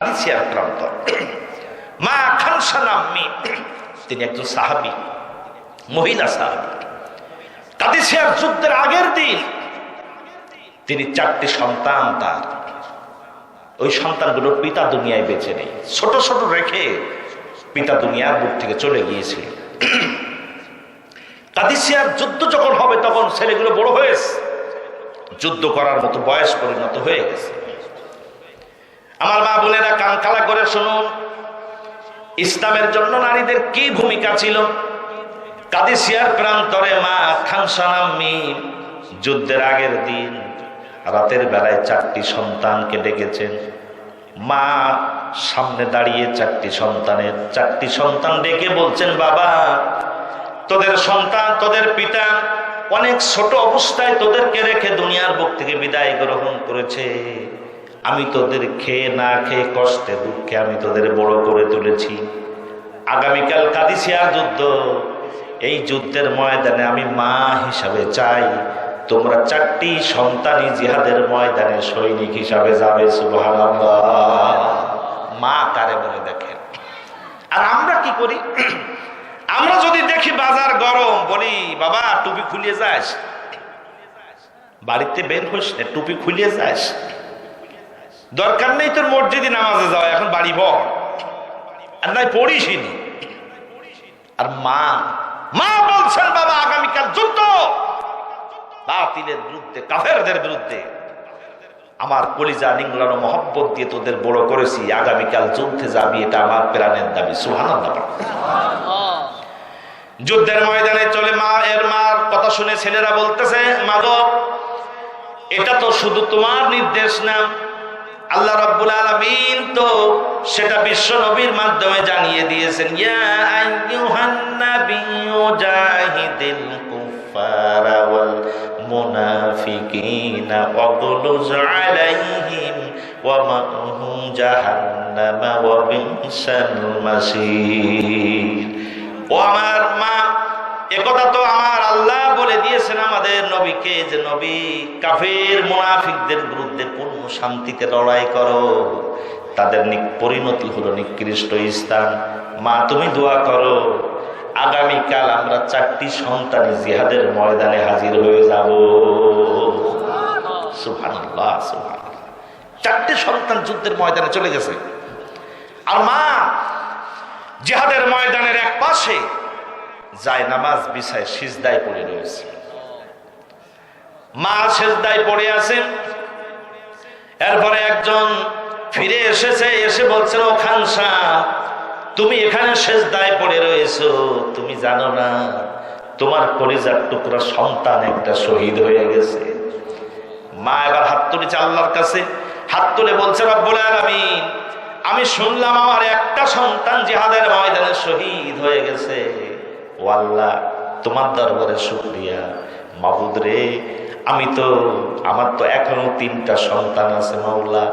প্রান্ত মা তিনি একজন সাহাবি, মহিলা সাহাবি। যুদ্ধের আগের দিন তিনি চারটি সন্তান তার। ওই সন্তানগুলোর পিতা দুনিয়ায় বেঁচে নেই। ছোট ছোট রেখে পিতা দুনিয়ার বুক থেকে চলে গিয়েছিল। কাদিসিয়ার যুদ্ধ যখন হবে, তখন ছেলেগুলো বড় হয়েছে যুদ্ধ করার মতো বয়স পরিণত হয়ে গেছে। আমার মা বোনেরা কান খালা করে শুনুন। ইসলামের জন্য নারীদের কি ভূমিকা ছিল? কাদিসিয়ার প্রান্তরে মা খানসানাম্মি যুদ্ধের আগের দিন রাতের বেলায় চারটি সন্তানকে ডেকেছেন। মা সামনে দাঁড়িয়ে চারটি সন্তানের চারটি সন্তান ডেকে বলছেন, বাবা, তোদের সন্তান, তোদের পিতা অনেক ছোট অবস্থায় তোদেরকে রেখে দুনিয়ার বুক থেকে বিদায় গ্রহণ করেছে। আমি তোদের খেয়ে না খেয়ে কষ্টে দুঃখে আমি তোদের বড় করে তুলেছি। আগামীকাল কাদিসিয়ার যুদ্ধ। এই যুদ্ধের ময়দানে আমি মা হিসাবে চাই। তোমরা চারটি সন্তানই জিহাদের ময়দানে সৈনিক হিসাবে যাবে মা কারে বলে দেখেন? আর আমরা কি করি? আমরা যদি দেখি বাজার গরম, বলি, বাবা, টুপি খুলিয়ে যাস। বাড়িতে বের হোস টুপি খুলিয়ে যাস। দরকার নেই তোর মসজিদে নামাজে যাওয়া, এখন বাড়ি বল। আর নাই পড়িসনি আর মা মা বলছেন, বাবা, আগামীকাল যুদ্ধ। বাতিলের বিরুদ্ধে, কাফেরদের বিরুদ্ধে। আমার কলিজা, নিংলানো মহব্বত দিয়ে তোদের বড় করেছি, আগামীকাল যুদ্ধে যাবি, এটা আমার প্রাণের দাবি। সুহানন্দ যুদ্ধের ময়দানে চলে মা, এর মার কথা শুনে ছেলেরা বলতেছে মা গো এটা তো শুধু তোমার নির্দেশ না আল্লাহ রাব্বুল আলামিন তো সেটা বিশ্ব নবীর মাধ্যমে জানিয়ে দিয়েছেন, ইয়া আইয়ুহান নাবিয়্যু জাহিদিল কুফারা ওয়াল মুনাফিকিনা ওয়াগলুজ আলাইহিম ওয়া মাহুম জাহান্নাম ওয়া বিসাল মাসির ও আমার মা একথা তো আমার আল্লাহ বলে দিয়েছেন আমাদের নবীকে যে নবী, কাফের মুনাফিকদের বিরুদ্ধে পূর্ণ শান্তিতে লড়াই করো। তাদের পরিণতি হলো নিকৃষ্ট স্থান। মা, তুমি দোয়া করো, আগামীকাল আমরা চারটি সন্তানই জিহাদের ময়দানে হাজির হয়ে যাব। চারটি সন্তান যুদ্ধের ময়দানে চলে গেছে। আর মা, জিহাদের ময়দানের এক পাশে যায় নামাজ বিছায় সিজদায় পড়ে রয়েছে। মা সেজদায় পড়ে আছেন এরপরে একজন ফিরে এসেছে, এসে বলছেন ও খানসা তুমি এখানে সেজদায় পড়ে রয়েছো। তুমি জানো না, তোমার কলিজার টুকরা সন্তান একটা শহীদ হয়ে গেছে। মা এবার হাত তুলেছে আল্লাহর কাছে। হাত তুলে বলছে, রব্বুল আলামিন, আমি শুনলাম আমার একটা সন্তান জিহাদের ময়দানে শহীদ হয়ে গেছে। ও আল্লাহ, তোমার দরবারে শুক্রিয়া। মাবুদ রে, আমি তো, আমার তো এখনও তিনটা সন্তান আছে মাওলা।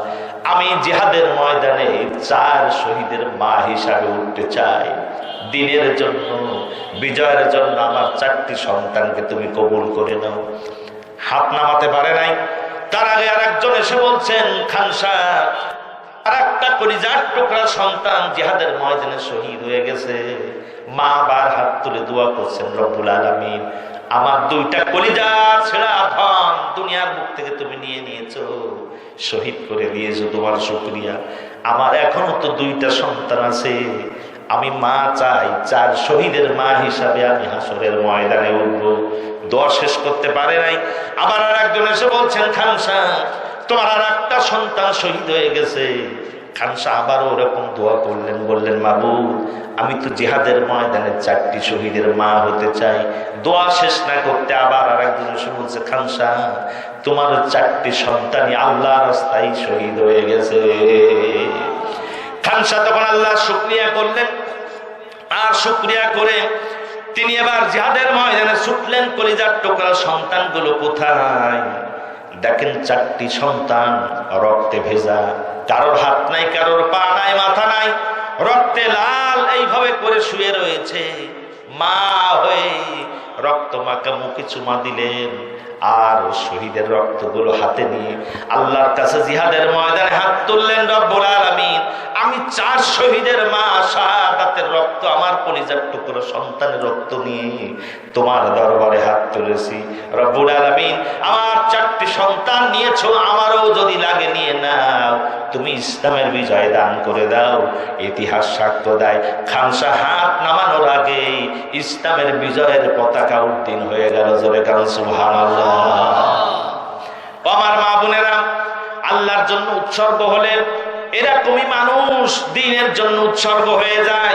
আমি জিহাদের ময়দানে চার শহীদের মা হিসাবে উঠতে চাই। দিনের জন্য, বিজয়ের জন্য আমার চারটি সন্তানকে তুমি কবুল করে নাও। হাত নামাতে পারে নাই? তার আগে আর একজন এসে বলছেন খানসা আর একটা টুকরা সন্তান শহীদ হয়ে গেছে। মা বার হাত তুলে দোয়া করছেন আমার দুইটা দুনিয়ার মুখ থেকে তুমি নিয়ে নিয়েছো। শহীদ করে দিয়েছ তোমার আমার এখনও তো দুইটা সন্তান আছে। আমি মা চাই চার শহীদের মা হিসাবে আমি হাসরের ময়দানে উঠবো। দোয়া শেষ করতে পারে নাই। আবার আর একজন এসে বলছেন খানসা তোমার আর একটা সন্তান শহীদ হয়ে গেছে। খানসা আবার ওরকম দোয়া করলেন, বললেন, মাবু, আমি তো জিহাদের ময়দানে চারটি শহীদের মা হতে চাই। দোয়া শেষ না করতে আবার আর একজন বলছে খানসা তোমার চারটি সন্তানই আল্লাহ রাস্তায় শহীদ হয়ে গেছে। খানসা তখন আল্লাহ শুক্রিয়া করলেন। আর শুক্রিয়া করে তিনি এবার জিহাদের ময়দানে ছুটলেন, কলিজার টোকরা সন্তানগুলো কোথায়? দেখেন চারটি সন্তান, রক্তে ভেজা, কারোর হাত নাই, কারোর পা নাই, মাথা নাই, রক্তে লাল এইভাবে করে শুয়ে রয়েছে। মা হয়ে রক্ত মাখা মুখে চুমা দিলেন, আর শহীদের রক্তগুলো হাতে নিয়ে আল্লাহর কাছে জিহাদের ময়দানে হাত তুললেন, রব্বুল আলামিন। আমি চার শহীদের মা রক্ত আমার টুকরো সন্তানের রক্ত নিয়ে তোমার দরবারে হাত তুলেছি। রব্বুল আলামিন, আমার চারটি সন্তান নিয়েছো, আমারও যদি লাগে নিয়ে নাও। তুমি ইসলামের বিজয় দান করে দাও। ইতিহাস সাক্ষ্য দেয়। খানসা হাত নামানোর আগে ইসলামের বিজয়ের পতাকা উদ্দিন হয়ে গেল। জোরে কারণ সুবহানাল্লাহ। আমার মা বোনেরা, আল্লাহর জন্য উৎসর্গ হলে এরকমই মানুষ দিনের জন্য উৎসর্গ হয়ে যায়।